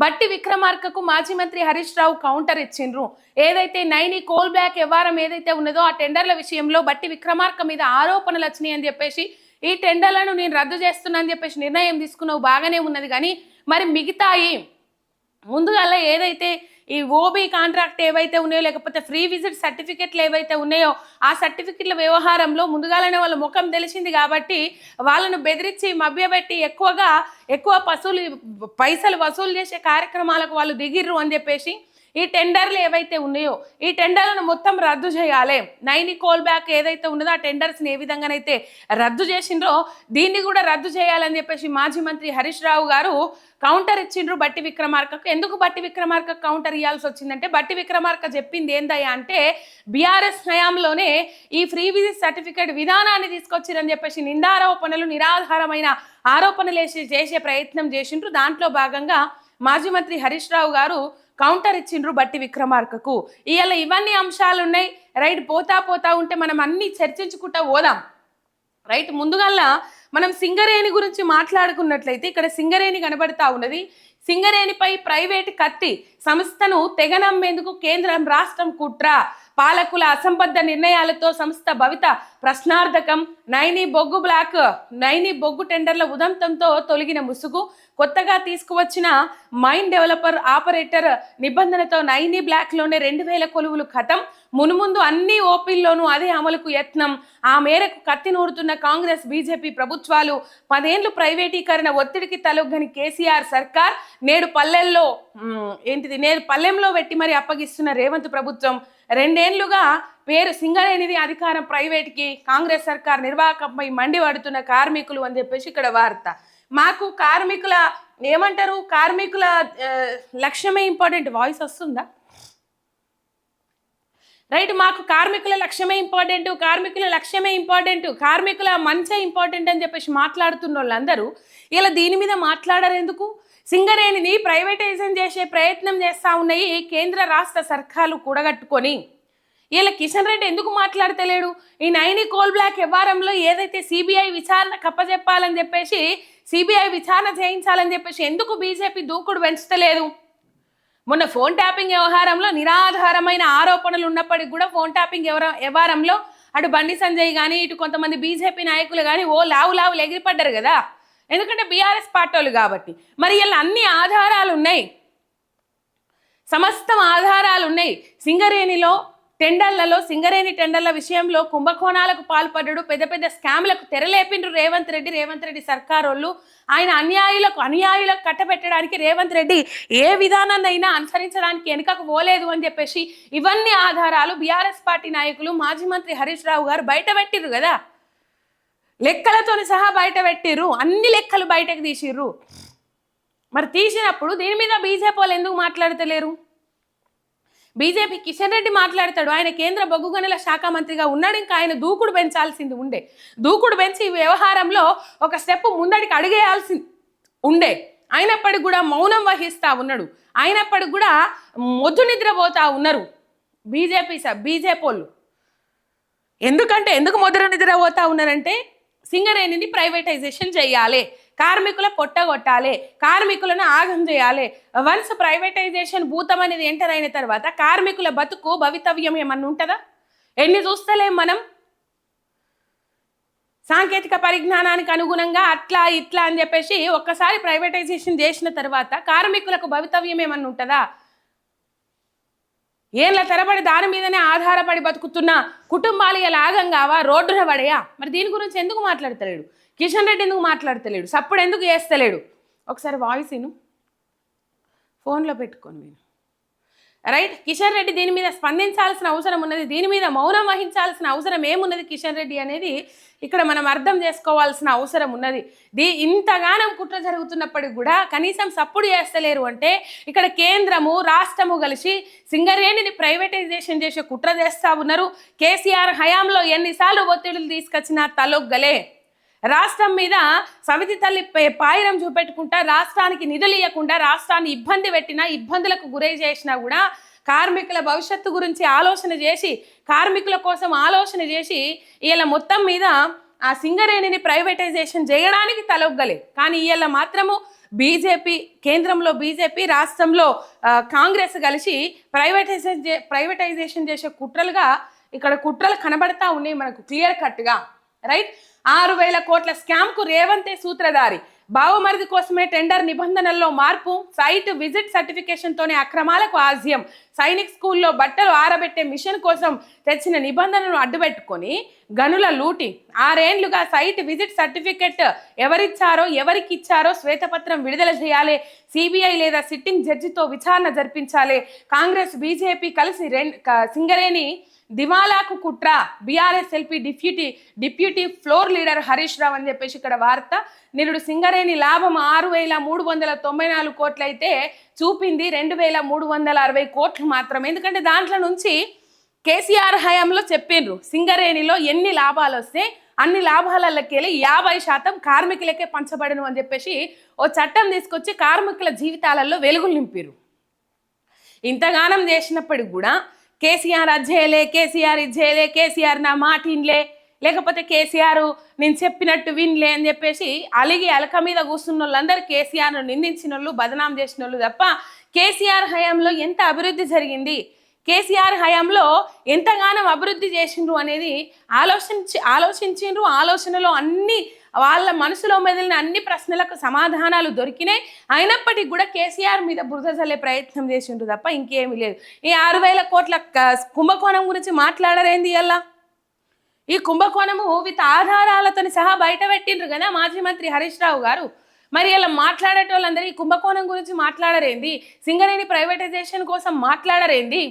బట్టి విక్రమార్కకు మాజీ మంత్రి హరీష్ రావు కౌంటర్ ఇచ్చిండ్రు. ఏదైతే నైని కోల్ బ్యాక్ వ్యవహారం ఏదైతే ఉన్నదో ఆ టెండర్ల విషయంలో బట్టి విక్రమార్క మీద ఆరోపణలు వచ్చినాయి అని చెప్పేసి ఈ టెండర్లను నేను రద్దు చేస్తున్నా అని చెప్పేసి నిర్ణయం తీసుకున్నావు బాగానే ఉన్నది. కానీ మరి మిగతాయి ముందుగా ఏదైతే ఈ ఓబీ కాంట్రాక్ట్ ఏవైతే ఉన్నాయో లేకపోతే ఫ్రీ విజిట్ సర్టిఫికెట్లు ఏవైతే ఉన్నాయో ఆ సర్టిఫికెట్ల వ్యవహారంలో ముందుగానే వాళ్ళ ముఖం తెలిసింది కాబట్టి వాళ్ళను బెదిరించి మభ్యపెట్టి ఎక్కువగా ఎక్కువ పశువులు పైసలు వసూలు చేసే కార్యక్రమాలకు వాళ్ళు దిగిర్రు అని చెప్పేసి ఈ టెండర్లు ఏవైతే ఉన్నాయో ఈ టెండర్లను మొత్తం రద్దు చేయాలి. నైని కోల్ బ్యాక్ ఏదైతే ఉన్నదో ఆ టెండర్స్ని ఏ విధంగానైతే రద్దు చేసిండ్రో దీన్ని కూడా రద్దు చేయాలని చెప్పేసి మాజీ మంత్రి హరీష్ రావు గారు కౌంటర్ ఇచ్చిండ్రు బట్టి విక్రమార్కకు. ఎందుకు బట్టి విక్రమార్క కౌంటర్ ఇవ్వాల్సి వచ్చిందంటే బట్టి విక్రమార్క చెప్పింది ఏందయ్యా అంటే బీఆర్ఎస్ హయాంలోనే ఈ ఫ్రీ విజిట్ సర్టిఫికేట్ విధానాన్ని తీసుకొచ్చిరని చెప్పేసి నిందారోపణలు నిరాధారమైన ఆరోపణలు వేసి చేసే ప్రయత్నం చేసిండ్రు. దాంట్లో భాగంగా మాజీ మంత్రి హరీష్ రావు గారు కౌంటర్ ఇచ్చిండ్రు బట్టి విక్రమార్కకు. ఇవాళ ఇవన్నీ అంశాలు ఉన్నాయి రైట్ పోతా పోతా ఉంటే మనం అన్ని చర్చించుకుంటా పోదాం. రైట్ ముందుగల్లా మనం సింగరేణి గురించి మాట్లాడుకున్నట్లయితే ఇక్కడ సింగరేణి కనబడతా ఉన్నది. సింగరేణిపై ప్రైవేట్ కత్తి సంస్థను తెగనమ్మేందుకు కేంద్రం రాష్ట్రం కుట్ర. పాలకుల అసంబద్ధ నిర్ణయాలతో సంస్థ భవిత ప్రశ్నార్థకం. నైని బొగ్గు బ్లాక్ నైని బొగ్గు టెండర్ల ఉదంతంతో తొలగిన ముసుగు. కొత్తగా తీసుకువచ్చిన మైండ్ డెవలపర్ ఆపరేటర్ నిబంధనతో నైని బ్లాక్లోనే రెండు వేల కొలువులు ఖతం. మునుముందు అన్ని ఓపీల్లోనూ అదే అమలుకు యత్నం. ఆ మేరకు కత్తి నూరుతున్న కాంగ్రెస్ బీజేపీ ప్రభుత్వాలు పదేండ్లు ప్రైవేటీకరణ ఒత్తిడికి తలొగ్గని కేసీఆర్ సర్కార్. నేడు పల్లెల్లో ఏంటిది? నేడు పల్లెంలో పెట్టి మరి అప్పగిస్తున్న రేవంత్ ప్రభుత్వం. రెండేళ్ళుగా పేరు సింగరేణిది అధికారం ప్రైవేట్కి కాంగ్రెస్ సర్కార్ నిర్వాహకంపై మండిపడుతున్న కార్మికులు అని చెప్పేసి ఇక్కడ వార్త. మాకు కార్మికుల ఏమంటారు? కార్మికుల లక్ష్యమే ఇంపార్టెంట్. వాయిస్ వస్తుందా? రైట్ మాకు కార్మికుల లక్ష్యమే ఇంపార్టెంట్ కార్మికుల లక్ష్యమే ఇంపార్టెంట్ కార్మికుల మంచే ఇంపార్టెంట్ అని చెప్పేసి మాట్లాడుతున్న వాళ్ళందరూ ఇలా దీని మీద మాట్లాడరు ఎందుకు సింగరేణిని ప్రైవేటైజేషన్ చేసే ప్రయత్నం చేస్తూ ఉన్నాయి కేంద్ర రాష్ట్ర సర్కార్లు కూడగట్టుకొని. ఇలా కిషన్ రెడ్డి ఎందుకు మాట్లాడతలేడు? ఈ నైని కోల్ బ్లాక్ వ్యవహారంలో ఏదైతే సిబిఐ విచారణ కప్పజెప్పాలని చెప్పేసి సిబిఐ విచారణ చేయించాలని చెప్పేసి ఎందుకు బీజేపీ దూకుడు పెంచుతలేదు? మొన్న ఫోన్ ట్యాపింగ్ వ్యవహారంలో నిరాధారమైన ఆరోపణలు ఉన్నప్పటికీ కూడా ఫోన్ ట్యాపింగ్ వ్యవహారంలో అటు బండి సంజయ్ కానీ ఇటు కొంతమంది బీజేపీ నాయకులు కానీ ఓ లావు లావులు ఎగిరిపడ్డారు కదా. ఎందుకంటే బీఆర్ఎస్ పార్టీలు కాబట్టి. మరి ఇలా అన్ని ఆధారాలు ఉన్నాయి. సమస్తం ఆధారాలు ఉన్నాయి. సింగరేణిలో టెండర్లలో సింగరేణి టెండర్ల విషయంలో కుంభకోణాలకు పాల్పడ్డాడు పెద్ద పెద్ద స్కామ్లకు తెరలేపిండ్రు రేవంత్ రెడ్డి. రేవంత్ రెడ్డి సర్కారోళ్ళు. ఆయన అన్యాయులకు అన్యాయులకు కట్టబెట్టడానికి రేవంత్ రెడ్డి ఏ విధానాన్నైనా అనుసరించడానికి వెనుకకు పోలేదు అని చెప్పేసి ఇవన్నీ ఆధారాలు బీఆర్ఎస్ పార్టీ నాయకులు మాజీ మంత్రి హరీష్ రావు గారు బయటపెట్టిర్రు కదా. లెక్కలతో సహా బయట పెట్టిర్రు. అన్ని లెక్కలు బయటకు తీసిర్రు. మరి తీసినప్పుడు దీని మీద బీజేపీ వాళ్ళు ఎందుకు మాట్లాడతలేరు? బీజేపీ కిషన్ రెడ్డి మాట్లాడతాడు. ఆయన కేంద్ర బొగ్గు గనుల శాఖ మంత్రిగా ఉన్నాడు. ఇంకా ఆయన దూకుడు పెంచాల్సింది ఉండే. దూకుడు పెంచి ఈ వ్యవహారంలో ఒక స్టెప్ ముందడికి అడిగేయాల్సి ఉండే. అయినప్పటికి కూడా మౌనం వహిస్తా ఉన్నాడు. అయినప్పటికి కూడా మొద్దు నిద్రపోతా ఉన్నారు బీజేపీ సార్ బీజేపీ వాళ్ళు. ఎందుకంటే ఎందుకు మొదలు నిద్రపోతా ఉన్నారంటే సింగరేణిని ప్రైవేటైజేషన్ చేయాలి. కార్మికుల పొట్టగొట్టాలి కార్మికులను ఆగం చేయాలి. వన్స్ ప్రైవేటైజేషన్ భూతం అనేది ఎంటర్ అయిన తర్వాత కార్మికుల బతుకు భవితవ్యం ఏమన్నా ఉంటుందా? ఎన్ని చూస్తలేం మనం? సాంకేతిక పరిజ్ఞానానికి అనుగుణంగా అట్లా ఇట్లా అని చెప్పేసి ఒక్కసారి ప్రైవేటైజేషన్ చేసిన తర్వాత కార్మికులకు భవితవ్యం ఏమన్నా ఉంటుందా? ఏళ్ళ తరబడి దాని మీదనే ఆధారపడి బతుకుతున్న కుటుంబాలు ఇలా ఆగం కావా? రోడ్డున పడయా? మరి దీని గురించి ఎందుకు మాట్లాడతలేడు? కిషన్ రెడ్డి ఎందుకు మాట్లాడతలేడు? సప్పుడు ఎందుకు చేస్తలేడు? ఒకసారి వాయిస్ విను. ఫోన్లో పెట్టుకొని విను. రైట్? కిషన్ రెడ్డి దీని మీద స్పందించాల్సిన అవసరం ఉన్నది. దీని మీద మౌనం వహించాల్సిన అవసరం ఏమున్నది కిషన్ రెడ్డి అనేది ఇక్కడ మనం అర్థం చేసుకోవాల్సిన అవసరం ఉన్నది. దీ ఇంతగానం కుట్ర జరుగుతున్నప్పటికి కూడా కనీసం సప్పుడు చేస్తలేరు అంటే ఇక్కడ కేంద్రము రాష్ట్రము కలిసి సింగరేణిని ప్రైవేటైజేషన్ చేసే కుట్ర చేస్తా ఉన్నారు. కేసీఆర్ హయాంలో ఎన్నిసార్లు ఒత్తిడులు తీసుకొచ్చినా తలొగ్గలే. రాష్ట్రం మీద సమితి తల్లి పాయిరం చూపెట్టుకుంటా రాష్ట్రానికి నిధులు ఇవ్వకుండా రాష్ట్రాన్ని ఇబ్బంది పెట్టినా ఇబ్బందులకు గురై చేసినా కూడా కార్మికుల భవిష్యత్తు గురించి ఆలోచన చేసి కార్మికుల కోసం ఆలోచన చేసి ఇలా మొత్తం మీద ఆ సింగరేణిని ప్రైవేటైజేషన్ చేయడానికి తలొగ్గలే కానీ ఇవాళ మాత్రము బీజేపీ కేంద్రంలో బీజేపీ రాష్ట్రంలో కాంగ్రెస్ కలిసి ప్రైవేటైజేషన్ ప్రైవేటైజేషన్ చేసే కుట్రలుగా ఇక్కడ కుట్రలు కనబడతా ఉన్నాయి మనకు క్లియర్ కట్గా. రైట్? ఆరు వేల కోట్ల స్కామ్కు రేవంతే సూత్రధారి. బావమరిది కోసమే టెండర్ నిబంధనల్లో మార్పు సైట్ విజిట్ సర్టిఫికేషన్తోనే అక్రమాలకు ఆజ్యం. సైనిక్ స్కూల్లో బట్టలు ఆరబెట్టే మిషన్ కోసం తెచ్చిన నిబంధనను అడ్డుపెట్టుకొని గనుల లూటి. ఆరేండ్లుగా సైట్ విజిట్ సర్టిఫికెట్ ఎవరిచ్చారో ఎవరికి ఇచ్చారో శ్వేతపత్రం విడుదల చేయాలి. సిబిఐ లేదా సిట్టింగ్ జడ్జితో విచారణ జరిపించాలి. కాంగ్రెస్ బీజేపీ కలిసి రెం సింగరేణి దివాలాకు కుట్ర. BRS LP deputy deputy floor leader Harish Rao అని చెప్పేసి ఇక్కడ వార్త. నిరుడు సింగరేణి లాభం ఆరు వేల మూడు వందల తొంభై నాలుగు కోట్లు అయితే చూపింది రెండు వేల మూడు వందల అరవై కోట్లు మాత్రమే. ఎందుకంటే దాంట్లో నుంచి కేసీఆర్ హయాంలో చెప్పిండ్రు సింగరేణిలో ఎన్ని లాభాలు వస్తే అన్ని లాభాలకెళ్ళి యాభై శాతం కార్మికులకే పంచబడను అని చెప్పేసి ఓ చట్టం తీసుకొచ్చి కార్మికుల జీవితాలలో వెలుగులు నింపిరు ఇంతగానం చేసినప్పటికి కూడా కేసీఆర్ అధ్యయలే కేసీఆర్ ఇది కేసీఆర్ నా మాట ఇన్లే. లేకపోతే కేసీఆర్ నేను చెప్పినట్టు వినలే అని చెప్పేసి అలిగి అలక మీద కూర్చున్న వాళ్ళందరూ కేసీఆర్ను నిందించిన వాళ్ళు బదనాం చేసిన వాళ్ళు తప్ప కేసీఆర్ హయాంలో ఎంత అభివృద్ధి జరిగింది? కేసీఆర్ హయాంలో ఎంతగానో అభివృద్ధి చేసిండ్రు అనేది ఆలోచించి ఆలోచించిండ్రు ఆలోచనలో అన్ని వాళ్ళ మనసులో మెదిలిన అన్ని ప్రశ్నలకు సమాధానాలు దొరికినాయి. అయినప్పటికీ కూడా కేసీఆర్ మీద బురద చల్లే ప్రయత్నం చేసిండ్రు తప్ప ఇంకేమీ లేదు. ఈ ఆరు వేల కోట్ల కుంభకోణం గురించి మాట్లాడరేంది అలా ఈ కుంభకోణము విత్ ఆధారాలతో సహా బయట పెట్టిండ్రు కదా మాజీ మంత్రి హరీష్ రావు గారు. మరి ఇలా మాట్లాడేటోళ్ళందరూ ఈ కుంభకోణం గురించి మాట్లాడరేంది? సింగరేణి ప్రైవేటైజేషన్ కోసం మాట్లాడరేంది?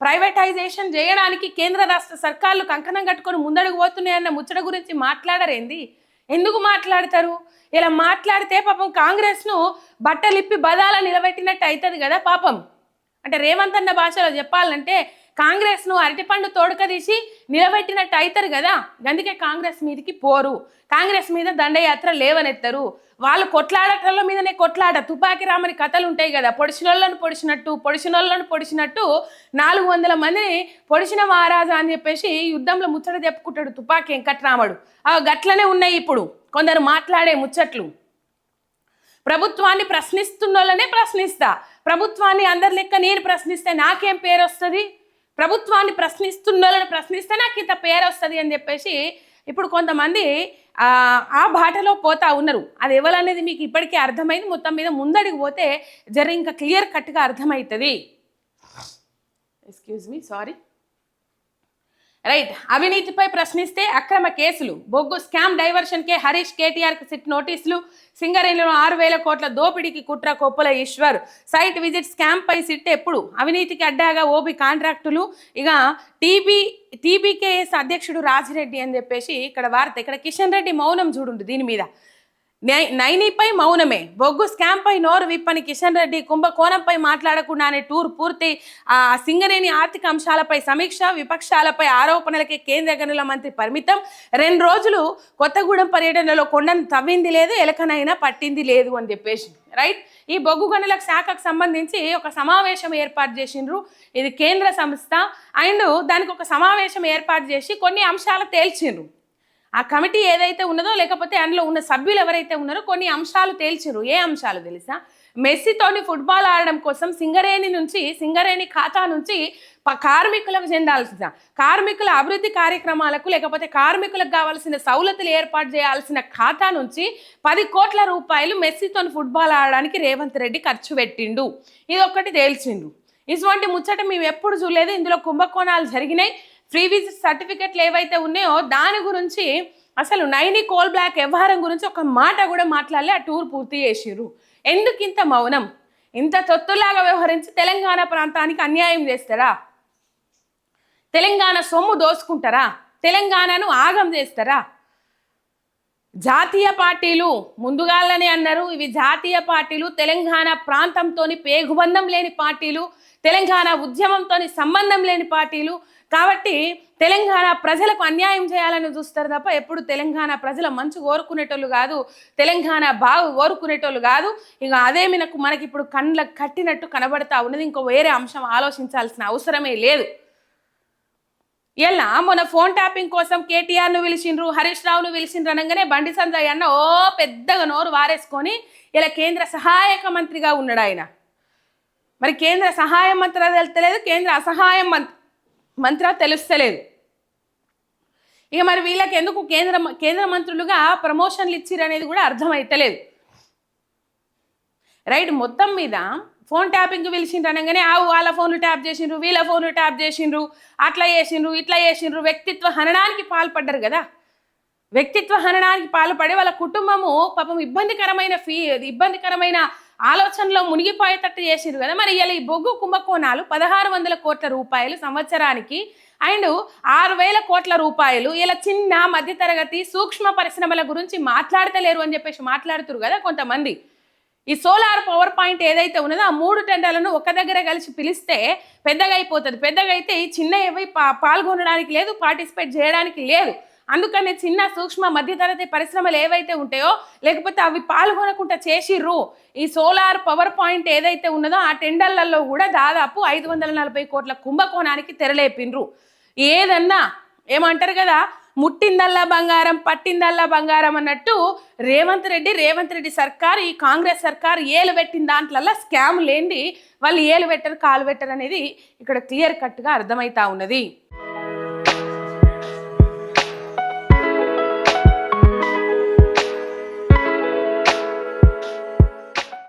ప్రైవేటైజేషన్ చేయడానికి కేంద్ర రాష్ట్ర సర్కార్లు కంకణం కట్టుకొని ముందడుగు పోతున్నాయన్న ముచ్చట గురించి మాట్లాడరేంది? ఎందుకు మాట్లాడతారు? ఇలా మాట్లాడితే పాపం కాంగ్రెస్ను బట్టలిప్పి బదాల నిలబెట్టినట్టు అవుతుంది కదా పాపం. అంటే రేవంత్ అన్న భాషలో చెప్పాలంటే కాంగ్రెస్ను అరటిపండు తోడుకదీసి నిలబెట్టినట్టు అవుతారు కదా. అందుకే కాంగ్రెస్ మీదకి పోరు. కాంగ్రెస్ మీద దండయాత్ర లేవనెత్తరు. వాళ్ళు కొట్లాడటంలో మీదనే కొట్లాట తుపాకి రామని కథలు ఉంటాయి కదా. పొడిచినోళ్ళను పొడిచినట్టు పొడిచినోళ్ళను పొడిచినట్టు నాలుగు వందల మందిని పొడిచిన మహారాజా అని చెప్పేసి యుద్ధంలో ముచ్చట చెప్పుకుంటాడు తుపాకి వెంకట్రాముడు. ఆ గట్లనే ఉన్నాయి ఇప్పుడు. కొందరు మాట్లాడే ముచ్చట్లు. ప్రభుత్వాన్ని ప్రశ్నిస్తున్న వాళ్ళనే ప్రశ్నిస్తా. ప్రభుత్వాన్ని అందరి లెక్క నేను ప్రశ్నిస్తే నాకేం పేరు వస్తుంది ప్రభుత్వాన్ని ప్రశ్నిస్తున్నోళ్ళని ప్రశ్నిస్తే నాకు ఇంత పేరు వస్తుంది అని చెప్పేసి ఇప్పుడు కొంతమంది ఆ, బాటలో పోతా ఉన్నారు. అది ఎవరనేది మీకు ఇప్పటికే అర్థమైంది. మొత్తం మీద ముందడికి పోతే జర ఇంకా క్లియర్ కట్గా అర్థమవుతుంది. ఎక్స్క్యూజ్ మీ సారీ రైట్ అవినీతిపై ప్రశ్నిస్తే అక్రమ కేసులు. బొగ్గు స్కామ్ డైవర్షన్ కే హరీష్ కేటీఆర్కి సిట్ నోటీసులు. సింగరేణిలో ఆరు వేల కోట్ల దోపిడీకి కుట్ర కొప్పుల ఈశ్వర్. సైట్ విజిట్ స్కామ్పై సిట్ ఎప్పుడు? అవినీతికి అడ్డాగా ఓబీ కాంట్రాక్టులు. ఇక టీబీ టీబీకేఎస్ అధ్యక్షుడు రాజిరెడ్డి అని చెప్పేసి ఇక్కడ వార్త. ఇక్కడ కిషన్ రెడ్డి మౌనం చూడుండు దీని మీద. నైనిపై మౌనమే. బొగ్గు స్కామ్పై నోరు విప్పని కిషన్ రెడ్డి కుంభకోణంపై మాట్లాడకుండానే టూర్ పూర్తి. ఆ సింగరేణి ఆర్థిక అంశాలపై సమీక్ష విపక్షాలపై ఆరోపణలకే కేంద్ర గనుల మంత్రి పరిమితం. రెండు రోజులు కొత్తగూడెం పర్యటనలో కొండను తవ్వింది లేదు ఎలకనైనా పట్టింది లేదు అని చెప్పేసి. రైట్? ఈ బొగ్గు గనుల శాఖకు సంబంధించి ఒక సమావేశం ఏర్పాటు చేసిండ్రు. ఇది కేంద్ర సంస్థ. అండ్ దానికి ఒక సమావేశం ఏర్పాటు చేసి కొన్ని అంశాలు తేల్చిండ్రు. ఆ కమిటీ ఏదైతే ఉన్నదో లేకపోతే అందులో ఉన్న సభ్యులు ఎవరైతే ఉన్నారో కొన్ని అంశాలు తేల్చిరు ఏ అంశాలు తెలుసా? మెస్సీతోని ఫుట్బాల్ ఆడడం కోసం సింగరేణి నుంచి సింగరేణి ఖాతా నుంచి ప- కార్మికులకు చెందాల్సిన కార్మికుల అభివృద్ధి కార్యక్రమాలకు లేకపోతే కార్మికులకు కావాల్సిన సౌలతులు ఏర్పాటు చేయాల్సిన ఖాతా నుంచి పది కోట్ల రూపాయలు మెస్సీతోని ఫుట్బాల్ ఆడడానికి రేవంత్ రెడ్డి ఖర్చు పెట్టిండు. ఇది ఒక్కటి తేల్చిండు ఇటువంటి ముచ్చట మేము ఎప్పుడు చూడలేదు. ఇందులో కుంభకోణాలు జరిగినాయి. ఫ్రీ విజిట్ సర్టిఫికెట్లు ఏవైతే ఉన్నాయో దాని గురించి అసలు నైని కోల్ బ్లాక్ వ్యవహారం గురించి ఒక మాట కూడా మాట్లాడలే ఆ టూర్ పూర్తి చేసిర్రు. ఎందుకు ఇంత మౌనం? ఇంత తొత్తులాగా వ్యవహరించి తెలంగాణ ప్రాంతానికి అన్యాయం చేస్తారా? తెలంగాణ సొమ్ము దోసుకుంటారా? తెలంగాణను ఆగం చేస్తారా? జాతీయ పార్టీలు ముందుగాలనే అన్నారు ఇవి జాతీయ పార్టీలు తెలంగాణ ప్రాంతంతో పేగుబంధం లేని పార్టీలు తెలంగాణ ఉద్యమంతో సంబంధం లేని పార్టీలు కాబట్టి తెలంగాణ ప్రజలకు అన్యాయం చేయాలని చూస్తారు తప్ప ఎప్పుడు తెలంగాణ ప్రజల మంచి కోరుకునేటోళ్ళు కాదు తెలంగాణ బాగు కోరుకునేటోళ్ళు కాదు. ఇక అదే మనకు మనకి ఇప్పుడు కండ్ల కట్టినట్టు కనబడతా ఉన్నది. ఇంకో వేరే అంశం ఆలోచించాల్సిన అవసరమే లేదు. ఇలా మొన్న ఫోన్ ట్యాపింగ్ కోసం కేటీఆర్ను పిలిచిండ్రు హరీష్ రావును పిలిచిండ్రు అనగానే బండి సంజయ్ అన్న ఓ పెద్దగా నోరు వారేసుకొని ఇలా కేంద్ర సహాయక మంత్రిగా ఉన్నాడు ఆయన. మరి కేంద్ర సహాయ మంత్రి తెలియదు కేంద్ర అసహాయం మంత్రి మంత్ర తెలుస్తలేదు. ఇక మరి వీళ్ళకి ఎందుకు కేంద్ర కేంద్ర మంత్రులుగా ప్రమోషన్లు ఇచ్చిర్రు అనేది కూడా అర్థమైతలేదు రైట్ మొత్తం మీద ఫోన్ ట్యాపింగ్ పిలిచిండ్రు అనగానే ఆ వాళ్ళ ఫోన్లు ట్యాప్ చేసిండ్రు వీళ్ళ ఫోన్లు ట్యాప్ చేసిండ్రు అట్లా చేసిండ్రు ఇట్లా చేసిండ్రు వ్యక్తిత్వ హననానికి పాల్పడ్డారు కదా. వ్యక్తిత్వ హననానికి పాల్పడి వాళ్ళ కుటుంబము పాపం ఇబ్బందికరమైన ఫీ ఇబ్బందికరమైన ఆలోచనలో మునిగిపోయేటట్టు చేసిండ్రు కదా. మరి ఇలా ఈ బొగ్గు కుంభకోణాలు పదహారు వందల కోట్ల రూపాయలు సంవత్సరానికి అండ్ ఆరు వేల కోట్ల రూపాయలు ఇలా చిన్న మధ్యతరగతి సూక్ష్మ పరిశ్రమల గురించి మాట్లాడతలేరు అని చెప్పేసి మాట్లాడుతురు కదా కొంతమంది. ఈ సోలార్ పవర్ పాయింట్ ఏదైతే ఉన్నదో ఆ మూడు టెండర్లను ఒక దగ్గర కలిసి పిలిస్తే పెద్దగా అయిపోతుంది. పెద్దగా అయితే ఈ చిన్న ఏవి పాల్గొనడానికి లేదు పార్టిసిపేట్ చేయడానికి లేదు. అందుకని చిన్న సూక్ష్మ మధ్యతరగతి పరిశ్రమలు ఏవైతే ఉంటాయో లేకపోతే అవి పాల్గొనకుండా చేసిర్రు ఈ సోలార్ పవర్ పాయింట్ ఏదైతే ఉన్నదో ఆ టెండర్లలో కూడా దాదాపు ఐదు వందల నలభై కోట్ల కుంభకోణానికి తెరలేపిండ్రు ఏదన్నా ఏమంటారు కదా ముట్టిందల్లా బంగారం పట్టిందల్లా బంగారం అన్నట్టు రేవంత్ రెడ్డి రేవంత్ రెడ్డి సర్కార్ ఈ కాంగ్రెస్ సర్కార్ ఏలు పెట్టిన దాంట్లల్లా స్కామ్ లేండి వాళ్ళు ఏలు పెట్టరు కాలు పెట్టరు అనేది ఇక్కడ క్లియర్ కట్గా అర్థమవుతా ఉన్నది.